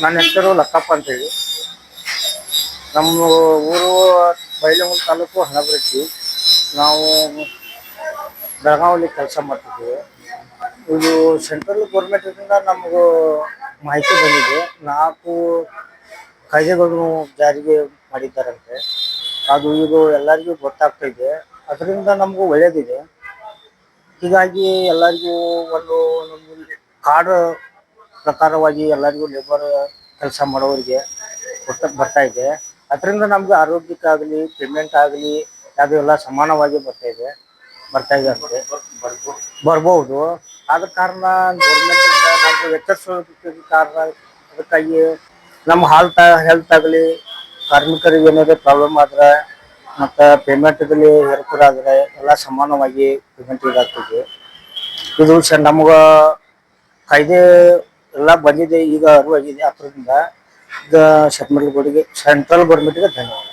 ನನ್ನ ಹೆಸರು ಲಕ್ಕಪ್ಪ ಅಂತೇಳಿ. ನಮ್ಮ ಊರು ಬೈಲಹೊಂಗಲ ತಾಲೂಕು ಹಣಬರಟ್ಟಿ ನಾವು ಬೆಳಗಾವಲ್ಲಿ ಕೆಲಸ ಮಾಡ್ತಿದ್ದೀವಿ. ಇದು ಸೆಂಟ್ರಲ್ ಗೌರ್ಮೆಂಟಿಂದ ನಮಗೂ ಮಾಹಿತಿ ಬಂದಿದೆ. ನಾಲ್ಕು ಕಾಯ್ದೆಗಳನ್ನು ಜಾರಿಗೆ ಮಾಡಿದ್ದಾರಂತೆ. ಅದು ಇದು ಎಲ್ಲರಿಗೂ ಗೊತ್ತಾಗ್ತಾ ಇದೆ. ಅದರಿಂದ ನಮಗೂ ಒಳ್ಳೇದಿದೆ. ಹೀಗಾಗಿ ಎಲ್ಲರಿಗೂ ಒಂದು ಕಾರ್ಡ್ ಪ್ರಕಾರವಾಗಿ ಎಲ್ಲರಿಗೂ ಲೇಬರ್ ಕೆಲಸ ಮಾಡೋರಿಗೆ ಬರ್ತಾ ಇದೆ. ಅದರಿಂದ ನಮ್ಗೆ ಆರೋಗ್ಯಕ್ಕಾಗಲಿ ಪೇಮೆಂಟ್ ಆಗಲಿ, ಅದು ಎಲ್ಲ ಸಮಾನವಾಗಿ ಬರ್ತಾ ಇದೆ. ಬರ್ತಾ ಇದೆ ಅಂತೆ. ಬರ್ಬೋದು. ಆದ ಕಾರಣ ಗೌರ್ಮೆಂಟ್ ನಮ್ಗೆ ಕಾರಣ ಅದಕ್ಕಾಗಿ ನಮ್ಮ ಹಾಲ್ತ ಹೆಲ್ತ್ ಆಗಲಿ, ಕಾರ್ಮಿಕರಿಗೆ ಏನಾದ್ರು ಪ್ರಾಬ್ಲಮ್ ಆದ್ರೆ ಮತ್ತು ಪೇಮೆಂಟ್ದಲ್ಲಿ ಏರ್ಪುರ ಆದರೆ ಎಲ್ಲ ಸಮಾನವಾಗಿ ಪೇಮೆಂಟ್ ಇದಾಗ್ತದೆ. ಇದು ನಮ್ಗೆ ಕಾಯ್ದೆ ಎಲ್ಲ ಬಂದಿದೆ ಈಗ ಅರಿವಾಗಿದೆ. ಅದರಿಂದ ಈಗ ಸೆಂಟ್ರಲ್ ಗೋಡಿಗೆ ಸೆಂಟ್ರಲ್ ಗೌರ್ಮೆಂಟ್ಗೆ ಧನ್ಯವಾದ.